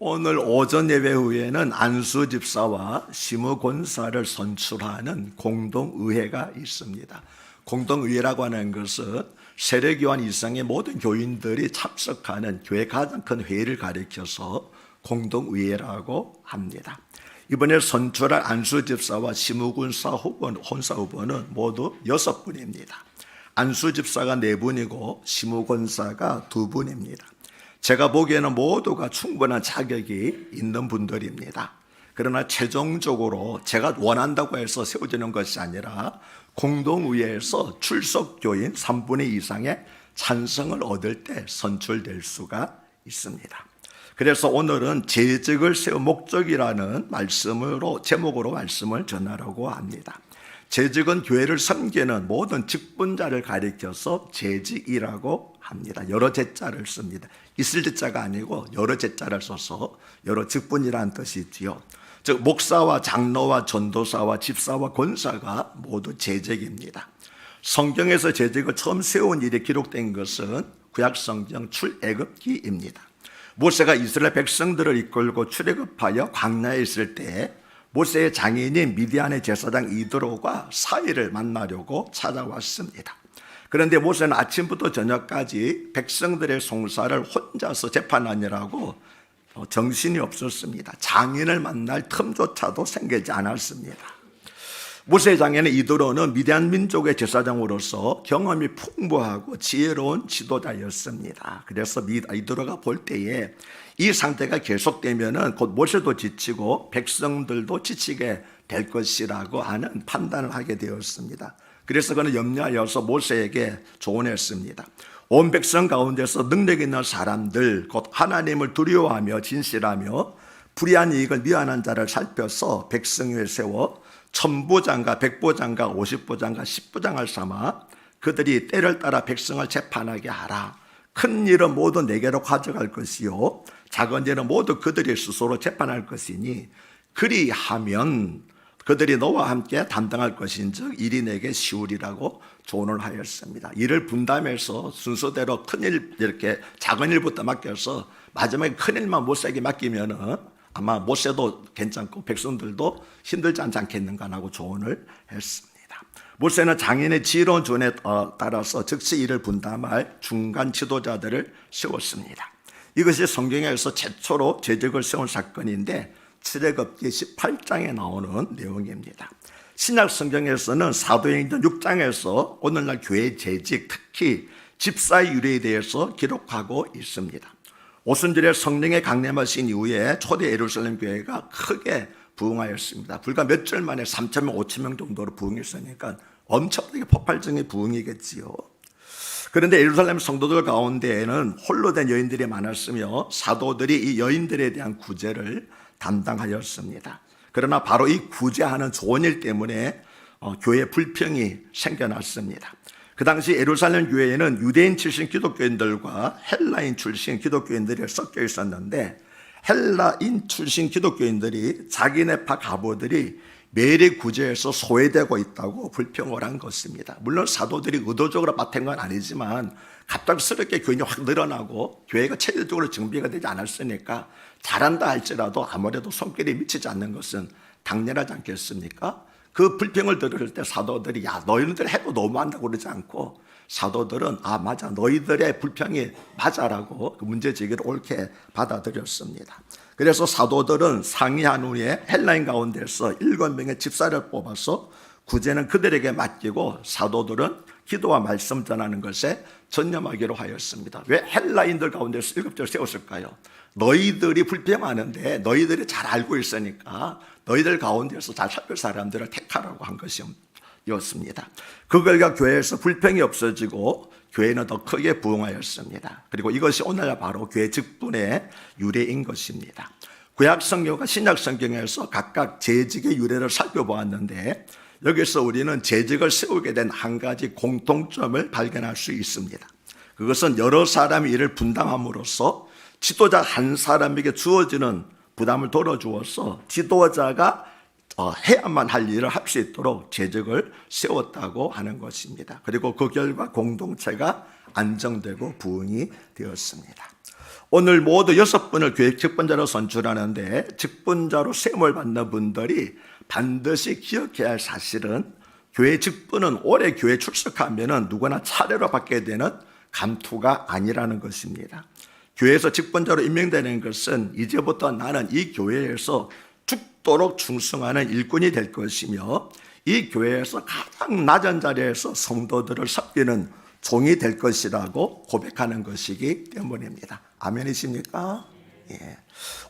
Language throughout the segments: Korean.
오늘 오전 예배 후에는 안수 집사와 시무 권사를 선출하는 공동의회가 있습니다. 공동의회라고 하는 것은 세례교환 이상의 모든 교인들이 참석하는 교회 가장 큰 회의를 가리켜서 공동의회라고 합니다. 이번에 선출할 안수 집사와 시무군사 후보, 혼사 후보는 모두 여섯 분입니다. 안수 집사가 네 분이고 시무권사가 두 분입니다. 제가 보기에는 모두가 충분한 자격이 있는 분들입니다. 그러나 최종적으로 제가 원한다고 해서 세워지는 것이 아니라 공동의회에서 출석교인 3분의 2 이상의 찬성을 얻을 때 선출될 수가 있습니다. 그래서 오늘은 재직을 세운 목적이라는 말씀으로 제목으로 말씀을 전하려고 합니다. 재직은 교회를 섬기는 모든 직분자를 가리켜서 재직이라고 합니다. 여러 제자를 씁니다. 있을 제자가 아니고 여러 제자를 써서 여러 직분이라는 뜻이지요. 즉 목사와 장로와 전도사와 집사와 권사가 모두 재직입니다. 성경에서 재직을 처음 세운 일이 기록된 것은 구약 성경 출애굽기입니다. 모세가 이스라엘 백성들을 이끌고 출애굽하여 광야에 있을 때 모세의 장인인 미디안의 제사장 이드로가 사이를 만나려고 찾아왔습니다. 그런데 모세는 아침부터 저녁까지 백성들의 송사를 혼자서 재판하느라고 정신이 없었습니다. 장인을 만날 틈조차도 생기지 않았습니다. 모세 장인의 이드로는 미디안 민족의 제사장으로서 경험이 풍부하고 지혜로운 지도자였습니다. 그래서 이드로가 볼 때에 이 상태가 계속되면은 곧 모세도 지치고 백성들도 지치게 될 것이라고 하는 판단을 하게 되었습니다. 그래서 그는 염려하여서 모세에게 조언했습니다. 온 백성 가운데서 능력 있는 사람들, 곧 하나님을 두려워하며 진실하며 불의한 이익을 미안한 자를 살펴서 백성 위에 세워 천부장과 백부장과 오십부장과 십부장을 삼아 그들이 때를 따라 백성을 재판하게 하라. 큰 일은 모두 내게로 가져갈 것이요. 작은 일은 모두 그들이 스스로 재판할 것이니 그리하면 그들이 너와 함께 담당할 것인즉 일이 내게 쉬우리라고 조언을 하였습니다. 일을 분담해서 순서대로 큰일 이렇게 작은 일부터 맡겨서 마지막에 큰 일만 못세게 맡기면은 아마 모세도 괜찮고 백성들도 힘들지 않지 않겠는가 하고 조언을 했습니다. 모세는 장인의 지혜로운 조언에 따라서 즉시 일을 분담할 중간 지도자들을 세웠습니다. 이것이 성경에서 최초로 재직을 세운 사건인데 출애굽기 18장에 나오는 내용입니다. 신약 성경에서는 사도행전 6장에서 오늘날 교회 재직 특히 집사의 유래에 대해서 기록하고 있습니다. 오순절에 성령의 강림하신 이후에 초대 예루살렘 교회가 크게 부흥하였습니다. 불과 몇 절 만에 3천 명, 5천 명 정도로 부흥했으니까 엄청나게 폭발적인 부흥이겠지요. 그런데 예루살렘 성도들 가운데에는 홀로 된 여인들이 많았으며 사도들이 이 여인들에 대한 구제를 담당하였습니다. 그러나 바로 이 구제하는 좋은 일 때문에 어, 교회 불평이 생겨났습니다. 그 당시 예루살렘 교회에는 유대인 출신 기독교인들과 헬라인 출신 기독교인들이 섞여 있었는데 헬라인 출신 기독교인들이 자기네 파 가보들이 매일 구제에서 소외되고 있다고 불평을 한 것입니다. 물론 사도들이 의도적으로 맡은 건 아니지만 갑작스럽게 교인이 확 늘어나고 교회가 체질적으로 정비가 되지 않았으니까 잘한다 할지라도 아무래도 손길이 미치지 않는 것은 당연하지 않겠습니까? 그 불평을 들을 때 사도들이 야 너희들 해도 너무한다고 그러지 않고 사도들은 아 맞아 너희들의 불평이 맞아라고 그 문제 제기를 옳게 받아들였습니다. 그래서 사도들은 상의한 후에 헬라인 가운데서 일곱 명의 집사를 뽑아서 구제는 그들에게 맡기고 사도들은 기도와 말씀 전하는 것에 전념하기로 하였습니다. 왜 헬라인들 가운데서 일곱 절 세웠을까요? 너희들이 불평하는데 너희들이 잘 알고 있으니까 너희들 가운데서 잘 살필 사람들을 택하라고 한 것이 었습니다. 그 결과 교회에서 불평이 없어지고 교회는 더 크게 부흥하였습니다. 그리고 이것이 오늘날 바로 교회 직분의 유래인 것입니다. 구약 성경과 신약 성경에서 각각 재직의 유래를 살펴보았는데 여기서 우리는 재직을 세우게 된 한 가지 공통점을 발견할 수 있습니다. 그것은 여러 사람이 일을 분담함으로써 지도자 한 사람에게 주어지는 부담을 덜어주어서 지도자가 어, 해야만 할 일을 할 수 있도록 재직을 세웠다고 하는 것입니다. 그리고 그 결과 공동체가 안정되고 부흥이 되었습니다. 오늘 모두 여섯 분을 교회 직분자로 선출하는데 직분자로 세움을 받는 분들이 반드시 기억해야 할 사실은 교회 직분은 올해 교회 출석하면은 누구나 차례로 받게 되는 감투가 아니라는 것입니다. 교회에서 직분자로 임명되는 것은 이제부터 나는 이 교회에서 죽도록 충성하는 일꾼이 될 것이며 이 교회에서 가장 낮은 자리에서 성도들을 섬기는 종이 될 것이라고 고백하는 것이기 때문입니다. 아멘이십니까? 예.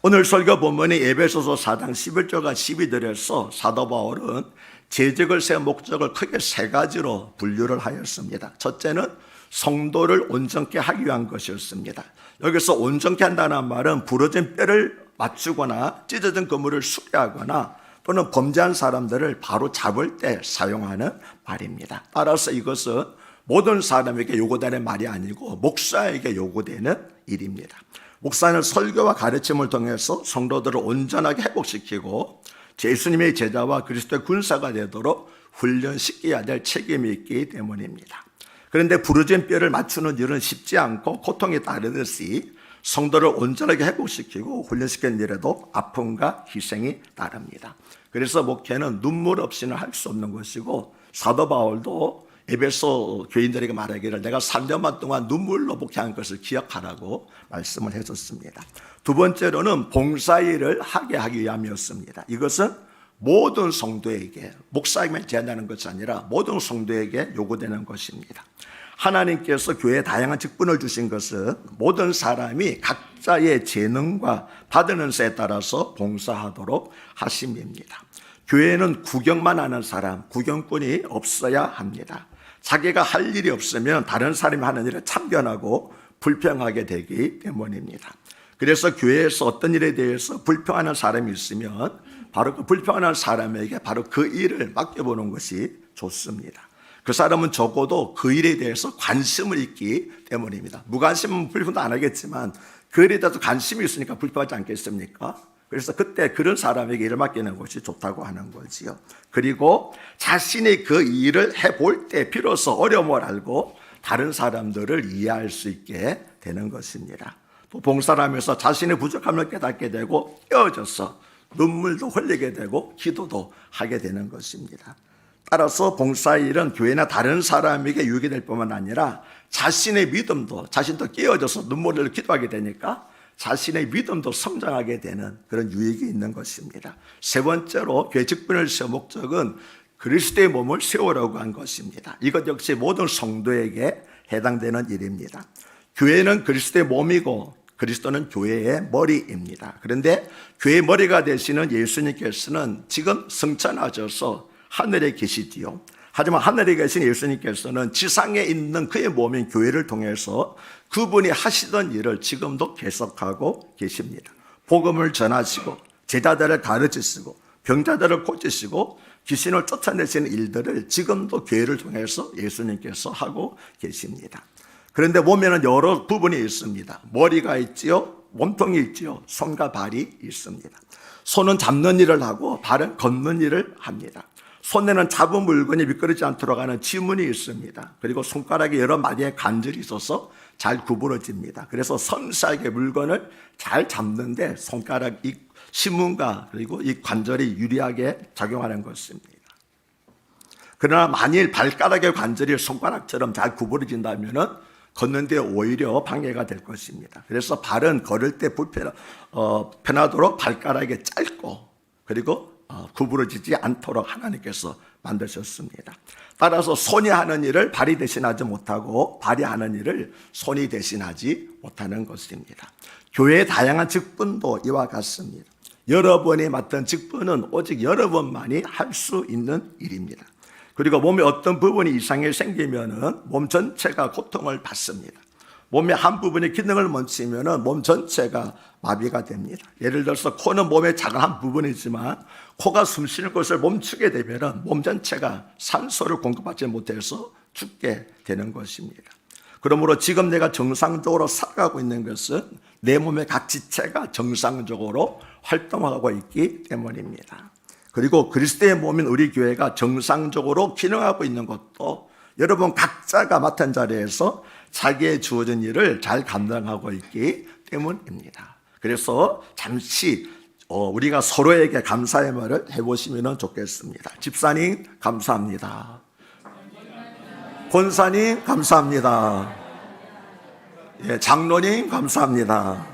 오늘 설교 본문이 에베소서 4장 11절과 12절에서 사도 바울은 재직을 세 목적을 크게 세 가지로 분류를 하였습니다. 첫째는 성도를 온전케 하기 위한 것이었습니다. 여기서 온전케 한다는 말은 부러진 뼈를 맞추거나 찢어진 그물을 수리하거나 또는 범죄한 사람들을 바로 잡을 때 사용하는 말입니다. 따라서 이것은 모든 사람에게 요구되는 말이 아니고 목사에게 요구되는 일입니다. 목사는 설교와 가르침을 통해서 성도들을 온전하게 회복시키고 예수님의 제자와 그리스도의 군사가 되도록 훈련시켜야 될 책임이 있기 때문입니다. 그런데 부러진 뼈를 맞추는 일은 쉽지 않고 고통이 따르듯이 성도를 온전하게 회복시키고 훈련시키는 일에도 아픔과 희생이 따릅니다. 그래서 목회는 눈물 없이는 할 수 없는 것이고 사도 바울도 에베소 교인들에게 말하기를 내가 3년만 동안 눈물로 목회한 것을 기억하라고 말씀을 해줬습니다. 두 번째로는 봉사일을 하게 하기 위함이었습니다. 이것은 모든 성도에게 목사에게 제한하는 것이 아니라 모든 성도에게 요구되는 것입니다. 하나님께서 교회에 다양한 직분을 주신 것은 모든 사람이 각자의 재능과 받는 수에 따라서 봉사하도록 하심입니다. 교회는 구경만 하는 사람, 구경꾼이 없어야 합니다. 자기가 할 일이 없으면 다른 사람이 하는 일에 참견하고 불평하게 되기 때문입니다. 그래서 교회에서 어떤 일에 대해서 불평하는 사람이 있으면 바로 그 불평하는 사람에게 바로 그 일을 맡겨보는 것이 좋습니다. 그 사람은 적어도 그 일에 대해서 관심을 있기 때문입니다. 무관심은 불평도 안 하겠지만 그 일에 대해서 관심이 있으니까 불평하지 않겠습니까? 그래서 그때 그런 사람에게 일을 맡기는 것이 좋다고 하는 거지요. 그리고 자신이 그 일을 해볼 때 비로소 어려움을 알고 다른 사람들을 이해할 수 있게 되는 것입니다. 또 봉사를 하면서 자신의 부족함을 깨닫게 되고 깨어져서 눈물도 흘리게 되고 기도도 하게 되는 것입니다. 따라서 봉사일은 교회나 다른 사람에게 유익이 될 뿐만 아니라 자신의 믿음도 자신도 깨어져서 눈물을 기도하게 되니까 자신의 믿음도 성장하게 되는 그런 유익이 있는 것입니다. 세 번째로 교회 직분을 세운 목적은 그리스도의 몸을 세우라고 한 것입니다. 이것 역시 모든 성도에게 해당되는 일입니다. 교회는 그리스도의 몸이고 그리스도는 교회의 머리입니다. 그런데 교회의 머리가 되시는 예수님께서는 지금 성천하셔서 하늘에 계시지요. 하지만 하늘에 계신 예수님께서는 지상에 있는 그의 몸인 교회를 통해서 그분이 하시던 일을 지금도 계속하고 계십니다. 복음을 전하시고 제자들을 가르치시고 병자들을 고치시고 귀신을 쫓아내시는 일들을 지금도 교회를 통해서 예수님께서 하고 계십니다. 그런데 몸에는 여러 부분이 있습니다. 머리가 있지요, 몸통이 있지요, 손과 발이 있습니다. 손은 잡는 일을 하고 발은 걷는 일을 합니다. 손에는 잡은 물건이 미끄러지 않도록 하는 지문이 있습니다. 그리고 손가락에 여러 마디의 관절이 있어서 잘 구부러집니다. 그래서 섬세하게 물건을 잘 잡는데 손가락 이 신문과 그리고 이 관절이 유리하게 작용하는 것입니다. 그러나 만일 발가락의 관절이 손가락처럼 잘 구부러진다면은 걷는데 오히려 방해가 될 것입니다. 그래서 발은 걸을 때 불편, 어, 편하도록 발가락이 짧고 그리고 어, 구부러지지 않도록 하나님께서 만드셨습니다. 따라서 손이 하는 일을 발이 대신하지 못하고 발이 하는 일을 손이 대신하지 못하는 것입니다. 교회의 다양한 직분도 이와 같습니다. 여러분이 맡은 직분은 오직 여러분만이 할 수 있는 일입니다. 그리고 몸에 어떤 부분이 이상이 생기면은 몸 전체가 고통을 받습니다. 몸의 한 부분이 기능을 멈추면은 몸 전체가 마비가 됩니다. 예를 들어서 코는 몸의 작은 한 부분이지만 코가 숨 쉬는 것을 멈추게 되면은 몸 전체가 산소를 공급받지 못해서 죽게 되는 것입니다. 그러므로 지금 내가 정상적으로 살아가고 있는 것은 내 몸의 각 지체가 정상적으로 활동하고 있기 때문입니다. 그리고 그리스도의 몸인 우리 교회가 정상적으로 기능하고 있는 것도 여러분 각자가 맡은 자리에서 자기의 주어진 일을 잘 감당하고 있기 때문입니다. 그래서 잠시 어, 우리가 서로에게 감사의 말을 해보시면 좋겠습니다. 집사님 감사합니다. 권사님 감사합니다. 예, 장로님 감사합니다.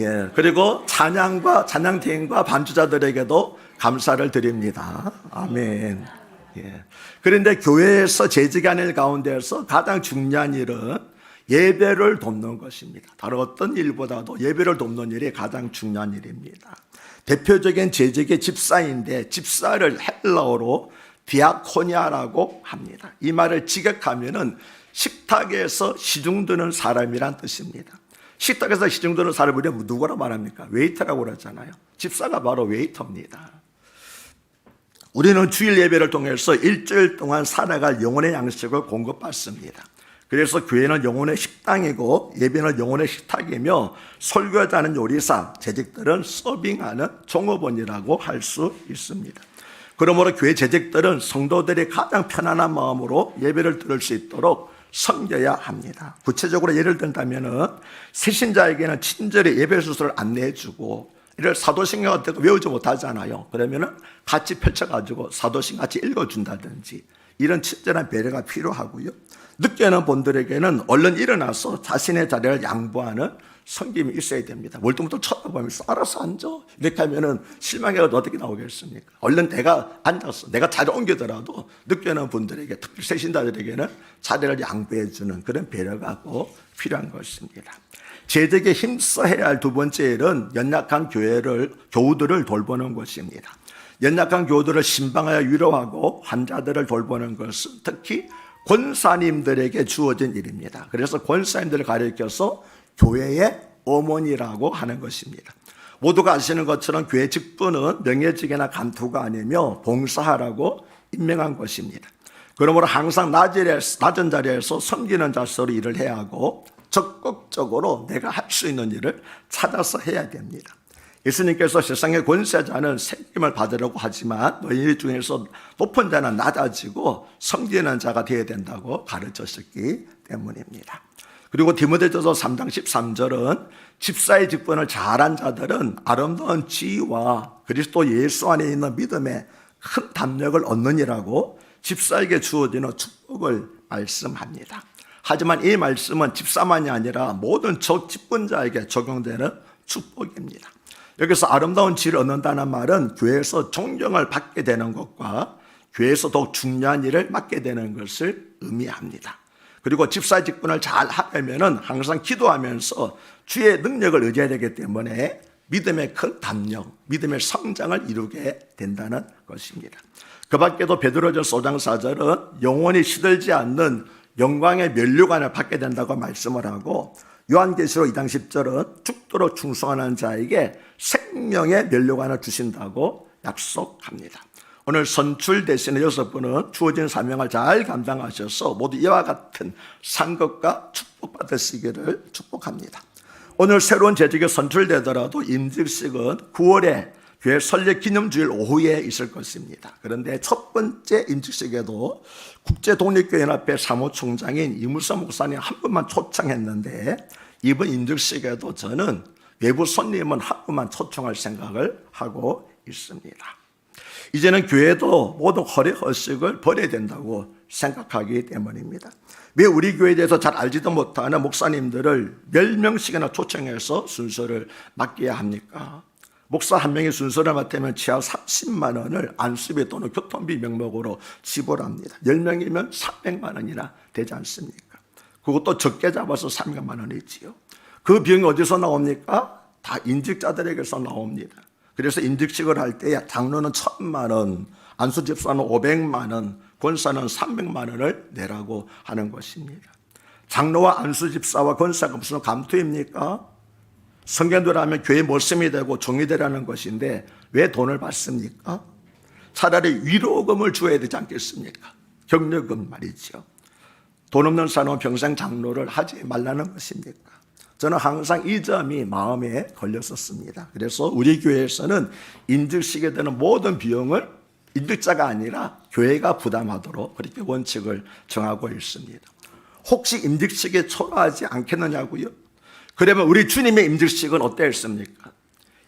예, 그리고 찬양과 찬양팀과 반주자들에게도 감사를 드립니다. 아멘. 예. 그런데 교회에서 재직하는 가운데서 가장 중요한 일은 예배를 돕는 것입니다. 다른 어떤 일보다도 예배를 돕는 일이 가장 중요한 일입니다. 대표적인 재직의 집사인데 집사를 헬라어로 디아코니아라고 합니다. 이 말을 직역하면은 식탁에서 시중드는 사람이란 뜻입니다. 식탁에서 시중드는 사람을 우리가 누구라 말합니까? 웨이터라고 그러잖아요. 집사가 바로 웨이터입니다. 우리는 주일 예배를 통해서 일주일 동안 살아갈 영혼의 양식을 공급받습니다. 그래서 교회는 영혼의 식당이고 예배는 영혼의 식탁이며 설교자는 요리사, 재직들은 서빙하는 종업원이라고 할 수 있습니다. 그러므로 교회 재직들은 성도들이 가장 편안한 마음으로 예배를 들을 수 있도록 섬겨야 합니다. 구체적으로 예를 든다면은 새신자에게는 친절히 예배 수술을 안내해주고 이를 사도신경 같은 거 외우지 못하잖아요. 그러면은 같이 펼쳐가지고 사도신 같이 읽어준다든지 이런 친절한 배려가 필요하고요. 늦게 오는 분들에게는 얼른 일어나서 자신의 자리를 양보하는 성김이 있어야 됩니다. 월등부터 쳐다보면서 알아서 앉아. 이렇게 하면은 실망해가 어떻게 나오겠습니까? 얼른 내가 앉았어. 내가 자리 옮기더라도 늦게 오는 분들에게 특히 세신자들에게는 자리를 양보해주는 그런 배려가 꼭 필요한 것입니다. 재직에 힘써야 할 두 번째 일은 연약한 교회를, 교우들을 돌보는 것입니다. 연약한 교우들을 신방하여 위로하고 환자들을 돌보는 것은 특히 권사님들에게 주어진 일입니다. 그래서 권사님들을 가리켜서 교회의 어머니라고 하는 것입니다. 모두가 아시는 것처럼 교회 직분은 명예직이나 간투가 아니며 봉사하라고 임명한 것입니다. 그러므로 항상 낮은 자리에서 섬기는 자세로 일을 해야 하고 적극적으로 내가 할 수 있는 일을 찾아서 해야 됩니다. 예수님께서 세상의 권세자는 생김을 받으려고 하지만 너희 중에서 높은 자는 낮아지고 섬기는 자가 되어야 된다고 가르쳤기 때문입니다. 그리고 디모데전서 3장 13절은 집사의 직분을 잘한 자들은 아름다운 지위와 그리스도 예수 안에 있는 믿음에 큰 담력을 얻느니라고 집사에게 주어지는 축복을 말씀합니다. 하지만 이 말씀은 집사만이 아니라 모든 적 직분자에게 적용되는 축복입니다. 여기서 아름다운 지를 얻는다는 말은 교회에서 존경을 받게 되는 것과 교회에서 더욱 중요한 일을 맡게 되는 것을 의미합니다. 그리고 집사 직분을 잘 하려면은 항상 기도하면서 주의 능력을 의지해야 되기 때문에 믿음의 큰 담력, 믿음의 성장을 이루게 된다는 것입니다. 그 밖에도 베드로전서 5장 4절은 영원히 시들지 않는 영광의 면류관을 받게 된다고 말씀을 하고 요한계시록 2장 10절은 죽도록 충성하는 자에게 생명의 면류관을 주신다고 약속합니다. 오늘 선출되시는 여섯 분은 주어진 사명을 잘 감당하셔서 모두 이와 같은 상급과 축복받으시기를 축복합니다. 오늘 새로운 재직에 선출되더라도 임직식은 9월에 교회 설립 기념주일 오후에 있을 것입니다. 그런데 첫 번째 임직식에도 국제독립교연합회 사무총장인 이물사 목사님 한 분만 초청했는데 이번 임직식에도 저는 외부 손님은 한 분만 초청할 생각을 하고 있습니다. 이제는 교회도 모든 허례 허식을 버려야 된다고 생각하기 때문입니다. 왜 우리 교회에 대해서 잘 알지도 못하는 목사님들을 10명씩이나 초청해서 순서를 맡겨야 합니까? 목사 한 명이 순서를 맡으면 최하 30만 원을 안수비 또는 교통비 명목으로 지불합니다. 10명이면 300만 원이나 되지 않습니까? 그것도 적게 잡아서 300만 원이지요. 그 비용이 어디서 나옵니까? 다 인직자들에게서 나옵니다. 그래서 인직식을 할 때 장로는 천만 원, 안수 집사는 500만 원, 권사는 300만 원을 내라고 하는 것입니다. 장로와 안수 집사와 권사가 무슨 감투입니까? 성견도를 하면 교회 모심이 되고 종이 되라는 것인데 왜 돈을 받습니까? 차라리 위로금을 줘야 되지 않겠습니까? 격려금 말이죠. 돈 없는 사람은 평생 장로를 하지 말라는 것입니까? 저는 항상 이 점이 마음에 걸렸었습니다. 그래서 우리 교회에서는 인직식에 되는 모든 비용을 인직자가 아니라 교회가 부담하도록 그렇게 원칙을 정하고 있습니다. 혹시 임직식에 초라하지 않겠느냐고요? 그러면 우리 주님의 임직식은 어땠습니까?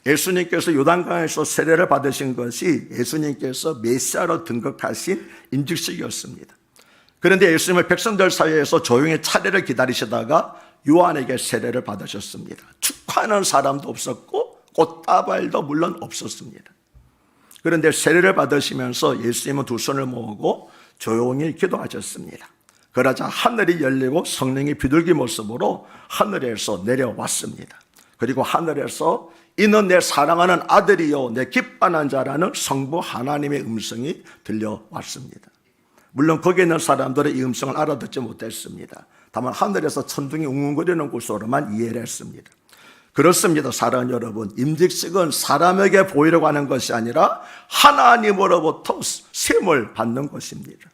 예수님께서 요단강에서 세례를 받으신 것이 예수님께서 메시아로 등극하신 임직식이었습니다. 그런데 예수님은 백성들 사이에서 조용히 차례를 기다리시다가 요한에게 세례를 받으셨습니다. 축하하는 사람도 없었고 꽃다발도 물론 없었습니다. 그런데 세례를 받으시면서 예수님은 두 손을 모으고 조용히 기도하셨습니다. 그러자 하늘이 열리고 성령이 비둘기 모습으로 하늘에서 내려왔습니다. 그리고 하늘에서 이는 내 사랑하는 아들이요 내 기뻐하는 자라는 성부 하나님의 음성이 들려왔습니다. 물론 거기에 있는 사람들은 이 음성을 알아듣지 못했습니다. 다만 하늘에서 천둥이 웅웅거리는 구소로만 이해를 했습니다. 그렇습니다. 사랑하는 여러분. 임직식은 사람에게 보이려고 하는 것이 아니라 하나님으로부터 셈을 받는 것입니다.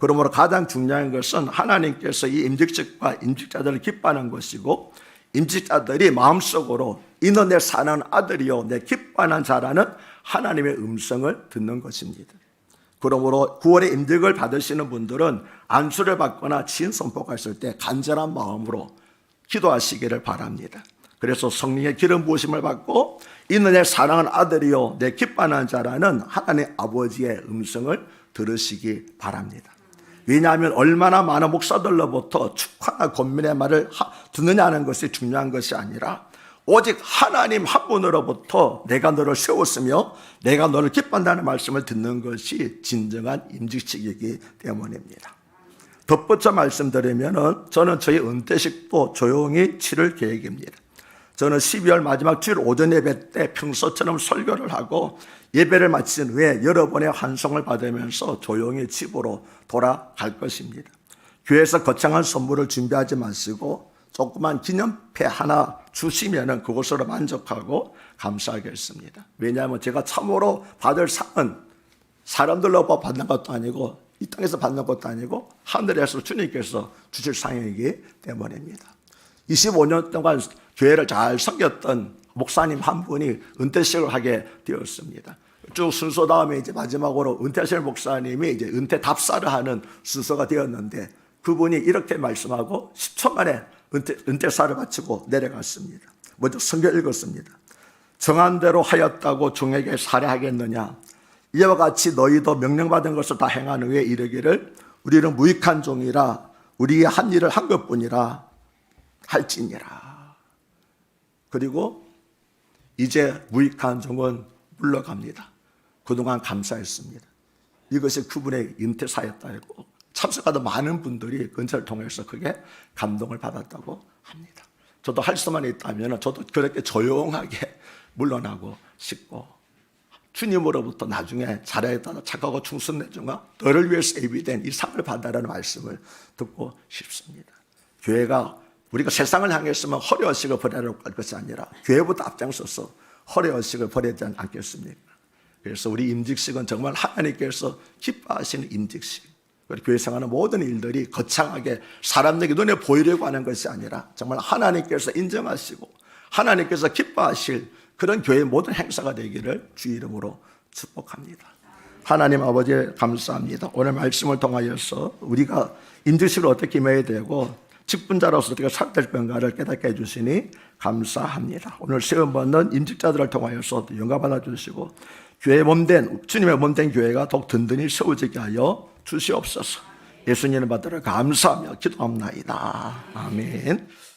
그러므로 가장 중요한 것은 하나님께서 이 임직식과 임직자들을 기뻐하는 것이고 임직자들이 마음속으로 이는 내 사는 아들이요 내 기뻐하는 자라는 하나님의 음성을 듣는 것입니다. 그러므로 9월에 임직을 받으시는 분들은 안수를 받거나 지은 선포했을 때 간절한 마음으로 기도하시기를 바랍니다. 그래서 성령의 기름 부으심을 받고 이는 내 사랑하는 아들이요 내 기뻐하는 자라는 하나님 아버지의 음성을 들으시기 바랍니다. 왜냐하면 얼마나 많은 목사들로부터 축하나 권면의 말을 하- 듣느냐는 것이 중요한 것이 아니라 오직 하나님 한 분으로부터 내가 너를 세웠으며 내가 너를 기뻐한다는 말씀을 듣는 것이 진정한 임직식이기 때문입니다. 덧붙여 말씀드리면은 저는 저희 은퇴식도 조용히 치를 계획입니다. 저는 12월 마지막 주일 오전 예배 때 평소처럼 설교를 하고 예배를 마친 후에 여러분의 환송을 받으면서 조용히 집으로 돌아갈 것입니다. 교회에서 거창한 선물을 준비하지 마시고 조그만 기념패 하나 주시면은 그것으로 만족하고 감사하겠습니다. 왜냐하면 제가 참으로 받을 상은 사람들로 받는 것도 아니고 이 땅에서 받는 것도 아니고 하늘에서 주님께서 주실 상이기 때문입니다. 25년 동안 교회를 잘 섬겼던 목사님 한 분이 은퇴식을 하게 되었습니다. 쭉 순서 다음에 이제 마지막으로 은퇴하실 목사님이 이제 은퇴 답사를 하는 순서가 되었는데 그분이 이렇게 말씀하고 10초 만에 은퇴, 은퇴사를 마치고 내려갔습니다. 먼저 성경 읽었습니다. 정한 대로 하였다고 종에게 살해하겠느냐? 이와 같이 너희도 명령받은 것을 다 행한 후에 이르기를 우리는 무익한 종이라 우리의 한 일을 한 것뿐이라 할지니라. 그리고 이제 무익한 종은 물러갑니다. 그동안 감사했습니다. 이것이 그분의 인태사였다고 참석하던 많은 분들이 근처를 통해서 그게 감동을 받았다고 합니다. 저도 할 수만 있다면 저도 그렇게 조용하게 물러나고 싶고 주님으로부터 나중에 잘했다 착하고 충성된 중과 너를 위해서 예비된 이 상을 받아라는 말씀을 듣고 싶습니다. 교회가 우리가 세상을 향했으면 허례허식을 버리라고 할 것이 아니라 교회부터 앞장서서 허례허식을 버리지 않겠습니까? 그래서 우리 임직식은 정말 하나님께서 기뻐하시는 임직식. 그리고 교회 생활하는 모든 일들이 거창하게 사람에게 눈에 보이려고 하는 것이 아니라 정말 하나님께서 인정하시고 하나님께서 기뻐하실 그런 교회의 모든 행사가 되기를 주 이름으로 축복합니다. 하나님 아버지 감사합니다. 오늘 말씀을 통하여서 우리가 임직식을 어떻게 임해야 되고 직분자로서 어떻게 살아야 될 건가를 깨닫게 해주시니 감사합니다. 오늘 시험 받는 임직자들을 통하여서 영광 받아주시고 교회 몸된 주님의 몸된 교회가 더욱 든든히 세워지게 하여 주시옵소서. 예수님을 받들어 감사하며 기도합나이다. 아멘.